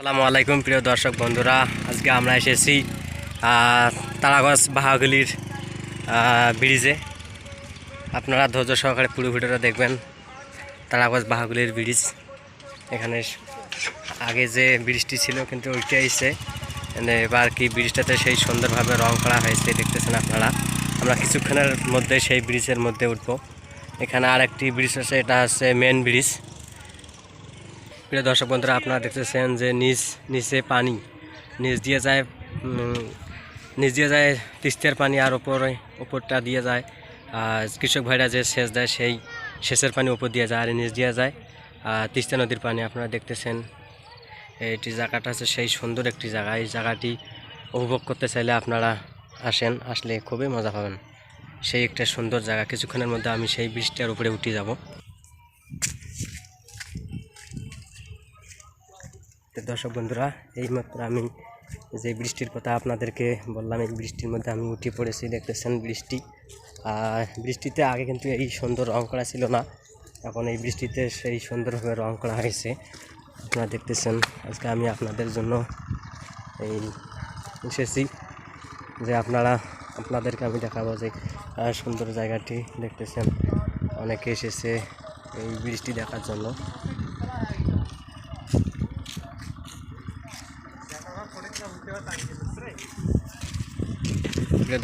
আসসালামু আলাইকুম, প্রিয় দর্শক বন্ধুরা। আজকে আমরা এসেছি তারাগঞ্জ বাহাগুলির ব্রিজে। আপনারা ধৈর্য সহকারে পুরো ভিডিওটা দেখবেন তারাগঞ্জ বাহাগুলির ব্রিজ। এখানে আগে যে ব্রিজটি ছিল, কিন্তু ওইটা এসে এবার কি ব্রিজটাতে সেই সুন্দরভাবে রং করা হয়েছে, দেখতেছেন আপনারা। আমরা কিছুক্ষণের মধ্যে সেই ব্রিজের মধ্যে উঠবো। এখানে আরেকটি ব্রিজ আছে, এটা হচ্ছে মেন ব্রিজ প্রিয় দর্শক বন্ধুরা, আপনারা দেখতেছেন যে নিচ নিচে পানি, নিচ দিয়ে যায় নিচ দিয়ে যায় তিস্তের পানি আর ওপরে, ওপরটা দিয়ে যায়। আর কৃষক ভাইরা যে সেচ দেয়, সেই সেচের পানি উপর দিয়ে যায় আর নিচ দিয়ে যায়। আর তিস্তা নদীর পানি আপনারা দেখতেছেন, এইটি জায়গাটা হচ্ছে সেই সুন্দর একটি জায়গা। এই জায়গাটি উপভোগ করতে চাইলে আপনারা আসেন, আসলে খুবই মজা পাবেন। সেই একটা সুন্দর জায়গা। কিছুক্ষণের মধ্যে আমি সেই বৃষ্টির উপরে উঠে যাব। দর্শক বন্ধুরা, এইমাত্র আমি যে বৃষ্টির কথা আপনাদেরকে বললাম, এই বৃষ্টির মধ্যে আমি উঠে পড়েছি, দেখতেছেন বৃষ্টি। আর বৃষ্টিতে আগে কিন্তু এই সুন্দর রং করা ছিল না, এখন এই বৃষ্টিতে সেই সুন্দরভাবে রং করা হয়েছে। আপনারা দেখতেছেন, আজকে আমি আপনাদের জন্য এই এসেছি যে আপনারা, আপনাদেরকে আমি দেখাবো যে সুন্দর জায়গাটি দেখতেছেন। অনেকে এসেছে এই বৃষ্টি দেখার জন্য।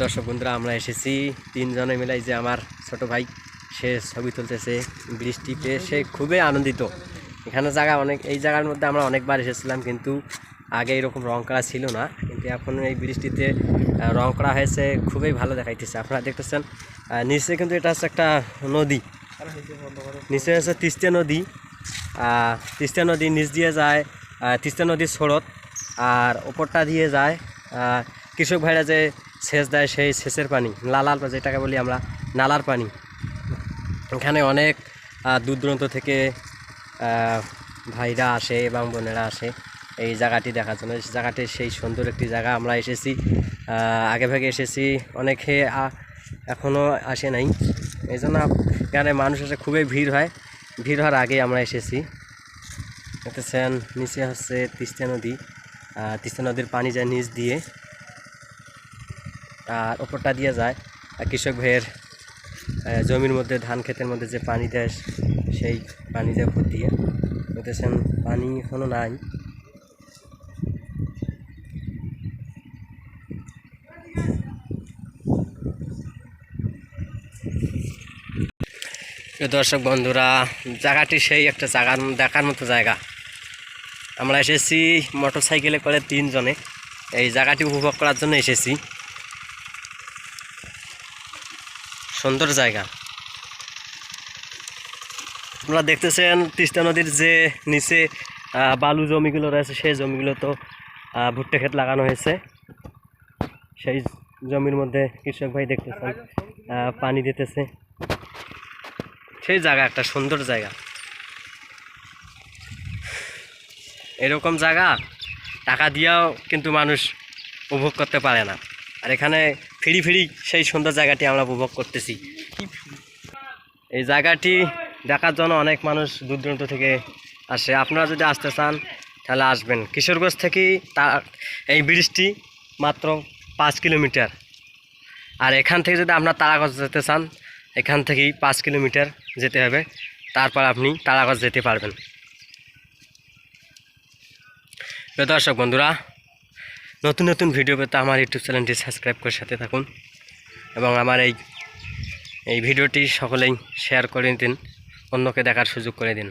দর্শক বন্ধুরা, আমরা এসেছি তিনজনে মিলাই যে আমার ছোট ভাই, সে ছবি তুলতেছে বৃষ্টি পেয়ে সে খুবই আনন্দিত। এখানে জায়গা অনেক, এই জায়গার মধ্যে আমরা অনেকবার এসেছিলাম, কিন্তু আগে এরকম রং করা ছিল না। কিন্তু এখন এই বৃষ্টিতে রং করা হয়েছে, খুবই ভালো দেখাইতেছে। আপনারা দেখতেছেন নিচে কিন্তু এটা হচ্ছে একটা নদী। নিচে হচ্ছে তিস্তা নদী। তিস্তা নদী নিচ দিয়ে যায় তিস্তা নদীর স্রোত আর ওপরটা দিয়ে যায় কৃষক ভাইরা যে সেচ দেয় সেই সেচের পানি, লালাল যেটাকে বলি আমরা, নালার পানি। এখানে অনেক দূর দূরান্ত থেকে ভাইরা আসে এবং বোনেরা আসে এই জায়গাটি দেখার জন্য। জায়গাটি সেই সুন্দর একটি জায়গা। আমরা এসেছি আগে ভাগে এসেছি, অনেকে এখনও আসে নাই। এই জন্য এখানে মানুষ এসে খুবই ভিড় হয়। ভিড় হওয়ার আগে আমরা এসেছি। দেখতেছেন, নিচে হচ্ছে তিস্তা নদী। তিস্তা নদীর পানি যায় নিচ দিয়ে। আর ওপরটা দিয়ে যায়। কৃষক ভাইয়ের জমির মধ্যে, ধান ক্ষেতের মধ্যে যে পানি দেয়, সেই পানি যায় উপর দিয়ে। দেখতেছেন পানি এখনও নাই। দর্শক বন্ধুরা, জায়গাটি সেই একটা জায়গা দেখার মতো জায়গা। আমরা এসেছি মোটর সাইকেলে করে তিনজনে। এই জায়গাটি উপভোগ করার জন্য এসেছি। সুন্দর জায়গা। আপনারা দেখতেছেন তিস্তা নদীর যে নিচে বালু জমিগুলো রয়েছে, সেই জমিগুলো তো ভুট্টা ক্ষেত লাগানো হয়েছে। সেই জমির মধ্যে কৃষক ভাই দেখতেছেন পানি দিতেছে। সেই জায়গা, একটা সুন্দর জায়গা। এরকম জায়গা, টাকা দিয়েও কিন্তু মানুষ উপভোগ করতে পারে না। আর এখানে ফিরি ফিরি সেই সুন্দর জায়গাটি আমরা উপভোগ করতেছি। এই জায়গাটি দেখার জন্য অনেক মানুষ দূর দূরান্ত থেকে আসে। আপনারা যদি আসতে চান, তাহলে আসবেন। কিশোরগঞ্জ থেকে তা এই ব্রিজটি মাত্র পাঁচ কিলোমিটার। আর এখান থেকে যদি আপনার তারাগঞ্জ যেতে চান, এখান থেকেই পাঁচ কিলোমিটার যেতে হবে। তারপর আপনি তারাগঞ্জ যেতে পারবেন। প্রিয় দর্শক বন্ধুরা, নতুন নতুন ভিডিও পেতে আমার ইউটিউব চ্যানেলটি সাবস্ক্রাইব করে সাথে থাকুন এবং আমার এই এই ভিডিওটি সকলেই শেয়ার করে দিন, অন্যকে দেখার সুযোগ করে দিন।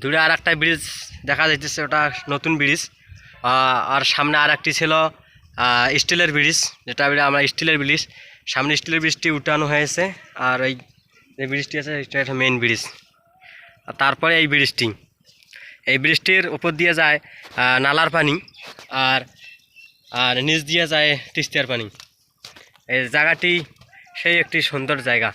দূরে আর একটা ব্রিজ দেখা যাইতেছে, ওটা নতুন ব্রিজ আর সামনে আর একটি ছিল স্টিলের ব্রিজ যেটা আমরা স্টিলের ব্রিজ সামনে স্টিলের ব্রিজটি উঠানো হয়েছে আর এই যে ব্রিজটি আছে এটা একটা মেন ব্রিজ আর তারপরে এই ব্রিজটি এই ব্রিজটির উপর দিয়ে যায় নালার পানি আর আর নিচ দিয়ে যায় তিস্তার পানি। এই জায়গাটি সেই একটি সুন্দর জায়গা।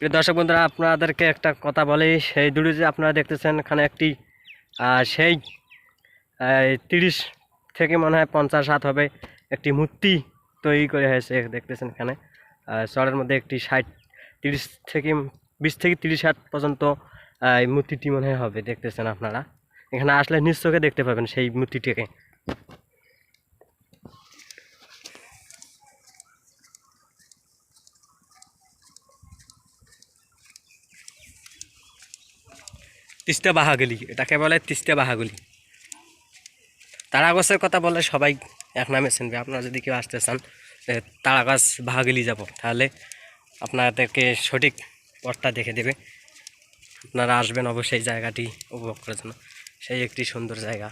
প্রিয় দর্শক বন্ধুরা আপনাদেরকে একটা কথা বলি। সেই দূরে যে আপনারা দেখতেছেন এখানে একটি সেই তিরিশ থেকে মনে হয় পঞ্চাশ হাত হবে একটি মূর্তি তৈরি করে হয়েছে দেখতেছেন এখানে। আহ, চরের মধ্যে একটি ষাট তিরিশ থেকে বিশ থেকে তিরিশ হাত পর্যন্ত এই মূর্তিটি মনে হবে দেখতেছেন আপনারা। এখানে আসলে চোখে দেখতে পাবেন সেই মূর্তিটিকে। তিস্তা বাহাগুলি, এটাকে বলে তিস্তা বাহাগুলি। তারাগাছের কথা বলে সবাই এক নামে চিনবে। আপনারা যদি কেউ আসতে চান তারাগাছ বাহাগুলি যাব, তাহলে আপনাদেরকে সঠিক পথটা দেখে দেবে। আপনারা আসবেন অবশ্যই জায়গাটি উপভোগ করার জন্য। সেই একটি সুন্দর জায়গা।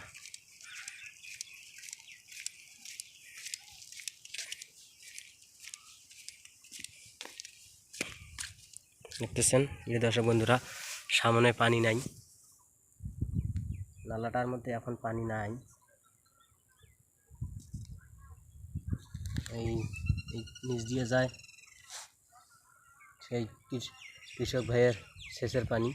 দেখতেছেন দর্শক বন্ধুরা, সামনে পানি নাই। নালাটার মধ্যে এখন পানি নাই। এই নিচ দিয়ে যায়। সেই কৃষ- কৃষক ভাইয়ের সেচের পানি।